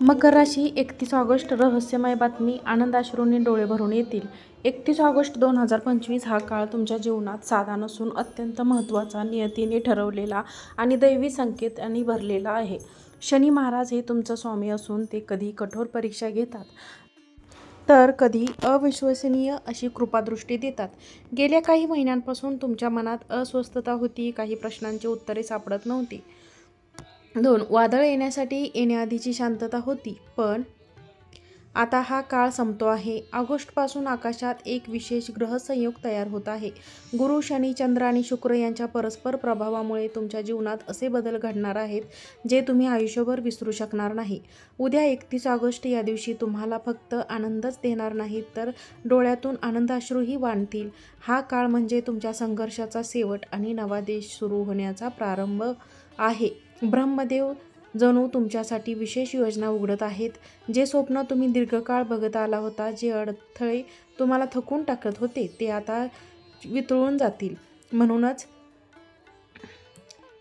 मकर राशी एकतीस ऑगस्ट रहस्यमय बातमी आनंदाश्रूंनी डोळे भरून येतील. एकतीस ऑगस्ट दोन हजार पंचवीस हा काळ तुमच्या जीवनात साधा नसून अत्यंत महत्त्वाचा नियतीने ठरवलेला आणि दैवी संकेतांनी भरलेला आहे. शनी महाराज हे तुमचं स्वामी असून ते कधी कठोर परीक्षा घेतात तर कधी अविश्वसनीय अशी कृपादृष्टी देतात. गेल्या काही महिन्यांपासून तुमच्या मनात अस्वस्थता होती काही प्रश्नांची उत्तरे सापडत नव्हती. दोन वादळ येण्यासाठी येण्याआधीची शांतता होती पण आता हा काळ संपतो आहे. ऑगस्टपासून आकाशात एक विशेष ग्रहसंयोग तयार होत आहे. गुरु शनी चंद्र आणि शुक्र यांच्या परस्पर प्रभावामुळे तुमच्या जीवनात असे बदल घडणार आहेत जे तुम्ही आयुष्यभर विसरू शकणार नाही. उद्या एकतीस ऑगस्ट या दिवशी तुम्हाला फक्त आनंदच देणार नाहीत तर डोळ्यातून आनंदाश्रूही वाढतील हा काळ म्हणजे तुमच्या संघर्षाचा शेवट आणि नवा देश सुरू होण्याचा प्रारंभ आहे. ब्रह्मदेव जणू तुमच्यासाठी विशेष योजना उघडत आहेत जे स्वप्न तुम्ही दीर्घकाळ बघत आला होता जे अडथळे तुम्हाला थकून टाकत होते ते आता वितळून जातील. म्हणूनच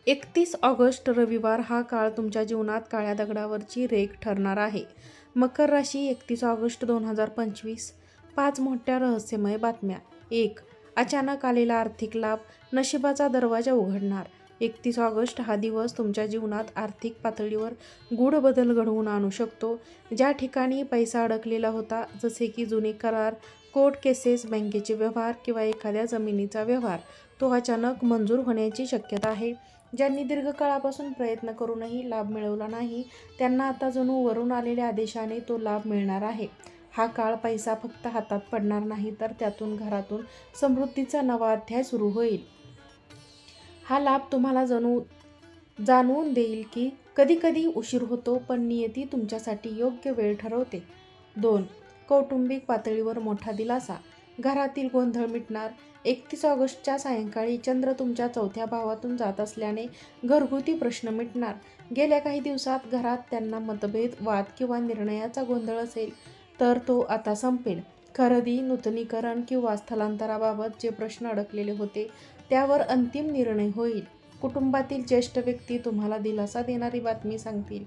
एकतीस ऑगस्ट रविवार हा काळ तुमच्या जीवनात काळ्या दगडावरची रेख ठरणार आहे. मकर राशी एकतीस ऑगस्ट दोन हजार पंचवीस. पाच मोठ्या रहस्यमय बातम्या. एक अचानक आलेला आर्थिक लाभ नशिबाचा दरवाजा उघडणार. एकतीस ऑगस्ट हा दिवस तुमच्या जीवनात आर्थिक पातळीवर गूढ बदल घडवून आणू शकतो. ज्या ठिकाणी पैसा अडकलेला होता जसे की जुने करार कोर्ट केसेस बँकेचे व्यवहार किंवा एखाद्या जमिनीचा व्यवहार तो अचानक मंजूर होण्याची शक्यता आहे. ज्यांनी दीर्घकाळापासून प्रयत्न करूनही लाभ मिळवला नाही त्यांना आता जणू वरून आलेल्या आदेशाने तो लाभ मिळणार आहे. हा काळ पैसा फक्त हातात पडणार नाही तर त्यातून घरातून समृद्धीचा नवा अध्याय सुरू होईल. हा लाभ तुम्हाला जणू जाणवून देईल की कधीकधी उशीर होतो पण नियती तुमच्यासाठी योग्य वेळ ठरवते. दोन कौटुंबिक पातळीवर मोठा दिलासा. घरातील गोंधळ मिटणार. एकतीस ऑगस्टच्या सायंकाळी चंद्र तुमच्या चौथ्या भावातून जात असल्याने घरगुती प्रश्न मिटणार. गेल्या काही दिवसात घरात त्यांना मतभेद वाद किंवा निर्णयाचा गोंधळ असेल तर तो आता संपेल. खरेदी नूतनीकरण किंवा स्थलांतराबाबत जे प्रश्न अडकलेले होते त्यावर अंतिम निर्णय होईल. कुटुंबातील ज्येष्ठ व्यक्ती तुम्हाला दिलासा देणारी बातमी सांगतील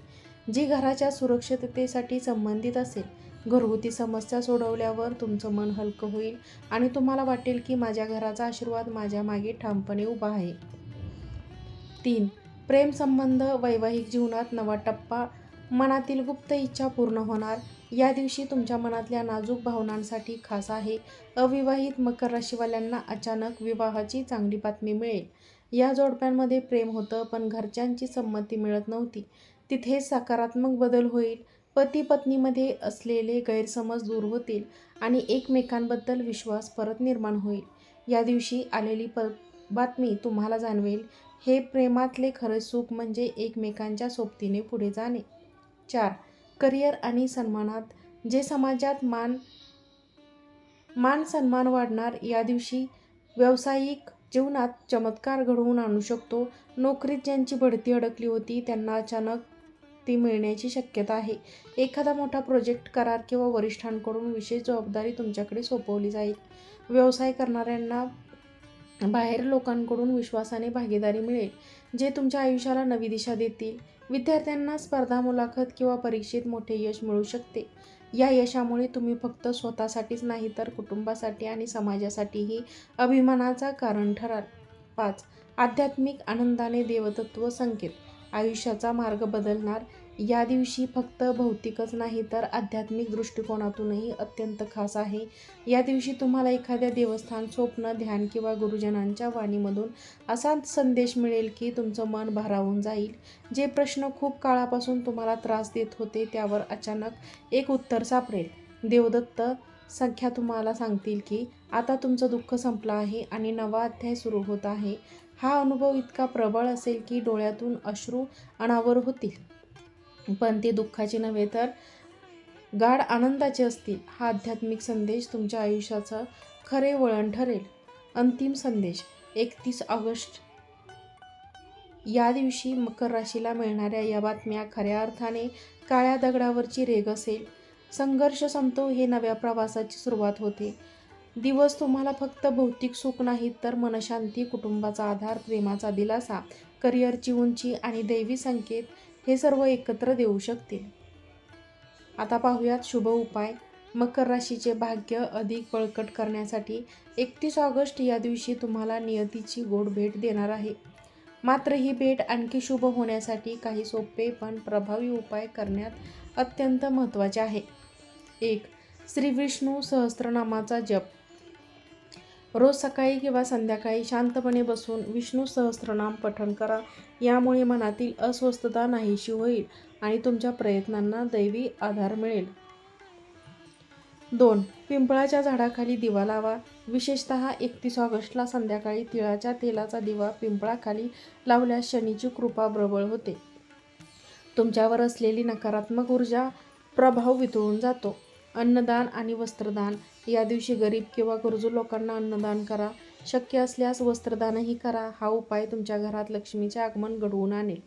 जी घराच्या सुरक्षिततेसाठी संबंधित असेल. घरगुती समस्या सोडवल्यावर तुमचं मन हलकं होईल आणि तुम्हाला वाटेल की माझ्या घराचा आशीर्वाद माझ्या मागे ठामपणे उभा आहे. तीन प्रेमसंबंध वैवाहिक जीवनात नवा टप्पा मनातील गुप्त इच्छा पूर्ण होणार. या दिवशी तुमच्या मनातल्या नाजूक भावनांसाठी खास आहे. अविवाहित मकर राशीवाल्यांना अचानक विवाहाची चांगली बातमी मिळेल. या जोडप्यांमध्ये प्रेम होतं पण घरच्यांची संमती मिळत नव्हती. तिथे सकारात्मक बदल होईल. पती पत्नीमध्ये असलेले गैरसमज दूर होतील आणि एकमेकांबद्दल विश्वास परत निर्माण होईल. या दिवशी आलेली प बातमी तुम्हाला जाणवेल. हे प्रेमातले खरे सुख म्हणजे एकमेकांच्या सोबतीने पुढे जाणे. चार. करिअर आणि सन्मानात. जे समाजात मान मान सन्मान वाढणार या दिवशी व्यावसायिक जीवनात चमत्कार घडवून आणू शकतो. नोकरीत ज्यांची बढती अडकली होती त्यांना अचानक ती मिळण्याची शक्यता आहे. एखादा मोठा प्रोजेक्ट करार किंवा वरिष्ठांकडून विशेष जबाबदारी तुमच्याकडे सोपवली जाईल. व्यवसाय करणाऱ्यांना बाहेर लोकांकडून विश्वासाने भागीदारी मिळेल जे तुमच्या आयुष्याला नवी दिशा देतील. विद्यार्थ्यांना स्पर्धा मुलाखत किंवा परीक्षेत मोठे यश मिळू शकते. या यशामुळे तुम्ही फक्त स्वतःसाठीच नाही तर कुटुंबासाठी आणि समाजासाठीही अभिमानाचा कारण ठराल. पाच. आध्यात्मिक आनंदाने देवतत्व संकेत. आयुष्याचा मार्ग बदलणार या दिवशी फक्त भौतिकच नाही तर आध्यात्मिक दृष्टिकोनातूनही अत्यंत खास आहे. या दिवशी तुम्हाला एखाद्या देवस्थान स्वप्न ध्यान किंवा गुरुजनांच्या वाणीमधून असा संदेश मिळेल की तुमचं मन भारावून जाईल. जे प्रश्न खूप काळापासून तुम्हाला त्रास देत होते त्यावर अचानक एक उत्तर सापडेल. देवदत्त संख्या तुम्हाला सांगतील की आता तुमचं दुःख संपलं आहे आणि नवा अध्याय सुरू होत आहे. हा अनुभव इतका प्रबळ असेल की डोळ्यातून अश्रू अनावर होतील. पण ते दुःखाचे नव्हे तर गाढ आनंदाचे असतील. हा आध्यात्मिक संदेश तुमच्या आयुष्याचं खरे वळण ठरेल. अंतिम संदेश एकतीस ऑगस्ट. या दिवशी मकर राशीला मिळणाऱ्या या बातम्या खऱ्या अर्थाने काळ्या दगडावरची रेग असेल. संघर्ष संपतो हे नव्या प्रवासाची सुरुवात होते. दिवस तुम्हाला फक्त भौतिक सुख नाहीत तर मनशांती कुटुंबाचा आधार प्रेमाचा दिलासा करिअरची उंची आणि दैवी संकेत हे सर्व एकत्र देऊ शकतील. आता पाहूयात शुभ उपाय. मकर राशीचे भाग्य अधिक बळकट करण्यासाठी एकतीस ऑगस्ट या दिवशी तुम्हाला नियतीची गोड भेट देणार आहे. मात्र ही भेट आणखी शुभ होण्यासाठी काही सोपे पण प्रभावी उपाय करण्यात अत्यंत महत्त्वाचे आहे. एक श्री विष्णू सहस्त्रनामाचा जप. रोज सकाळी किंवा संध्याकाळी शांतपणे बसून विष्णू सहस्त्रनाम पठण करा. यामुळे मनातील अस्वस्थता नाहीशी होईल आणि तुमच्या प्रयत्नांना दैवी आधार मिळेल. दोन पिंपळाच्या झाडाखाली दिवा लावा. विशेषतः एकतीस ऑगस्टला संध्याकाळी तिळाच्या तेलाचा दिवा पिंपळाखाली लावल्यास शनीची कृपा प्रबळ होते. तुमच्यावर असलेली नकारात्मक ऊर्जा प्रभाव वितळून जातो. अन्नदान आणि वस्त्रदान. या दिवशी गरीब किंवा गरजू लोकांना अन्नदान करा. शक्य असल्यास वस्त्रदानही करा. हा उपाय तुमच्या घरात लक्ष्मीचे आगमन घडवून आणेल.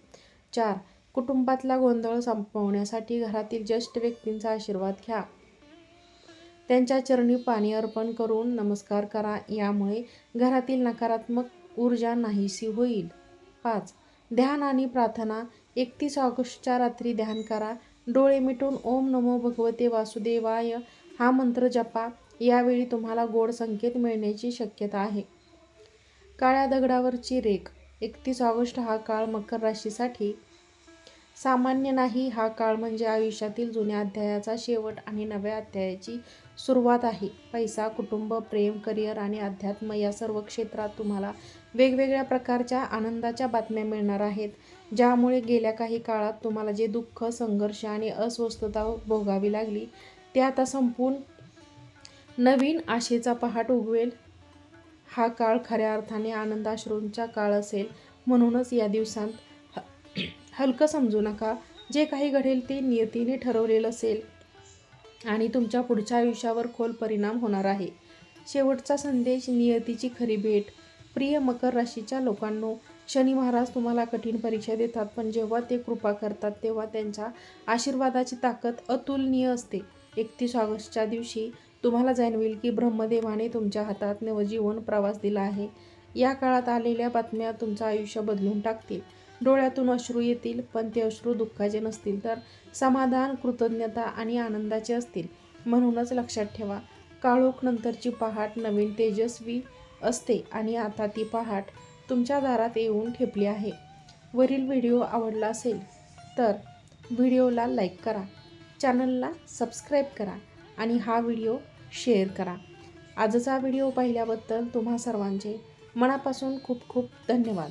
चार. कुटुंबातला गोंधळ संपवण्यासाठी घरातील ज्येष्ठ व्यक्तींचा आशीर्वाद घ्या. त्यांच्या चरणी पाणी अर्पण करून नमस्कार करा. यामुळे घरातील नकारात्मक ऊर्जा नाहीशी होईल. पाच. ध्यान आणि प्रार्थना. एकतीस ऑगस्टच्या रात्री ध्यान करा. डोळे मिटून ओम नमो भगवते वासुदेवाय. हा मंत्र जपा. यावेळी तुम्हाला गोड संकेत मिळण्याची शक्यता आहे. काळ्या दगडावरची रेख. एकतीस ऑगस्ट हा काळ मकर राशीसाठी सामान्य नाही हा काळ म्हणजे आयुष्यातील जुन्या अध्यायाचा शेवट आणि नव्या अध्यायाची सुरुवात आहे. पैसा कुटुंब प्रेम करिअर आणि अध्यात्म या सर्व क्षेत्रात तुम्हाला वेगवेगळ्या प्रकारच्या आनंदाच्या बातम्या मिळणार आहेत ज्यामुळे गेल्या काही काळात तुम्हाला जे दुःख संघर्ष आणि अस्वस्थता भोगावी लागली ते आता संपून नवीन आशेचा पहाट उगवेल. हा काळ खऱ्या अर्थाने आनंदाश्रूंचा काळ असेल म्हणूनच या दिवसांत हलकं समजू नका. जे काही घडेल ते नियतीने ठरवलेलं असेल. आणि तुमच्या पुढच्या आयुष्यावर खोल परिणाम होणार आहे. शेवटचा संदेश नियतीची खरी भेट. प्रिय मकर राशीच्या लोकांनो शनी महाराज तुम्हाला कठीण परीक्षा देतात पण जेव्हा ते कृपा करतात तेव्हा त्यांच्या आशीर्वादाची ताकद अतुलनीय असते. एकतीस ऑगस्टच्या दिवशी तुम्हाला जाणवेल की ब्रह्मदेवाने तुमच्या हातात नवजीवन प्रवास दिला आहे. या काळात आलेल्या बातम्या तुमचं आयुष्य बदलून टाकतील. डोळ्यातून अश्रू येतील पण ते अश्रू दुःखाचे नसतील तर समाधान कृतज्ञता आणि आनंदाचे असतील. म्हणूनच लक्षात ठेवा काळोख नंतरची पहाट नवीन तेजस्वी असते आणि आता ती पहाट तुमच्या दारात येऊन ठेपली आहे. वरील व्हिडिओ आवडला असेल तर व्हिडिओला लाईक करा चॅनलला सबस्क्राईब करा आणि हा व्हिडिओ शेअर करा. आजचा व्हिडिओ पाहिल्याबद्दल तुम्हा सर्वांचे मनापासून खूप खूप धन्यवाद.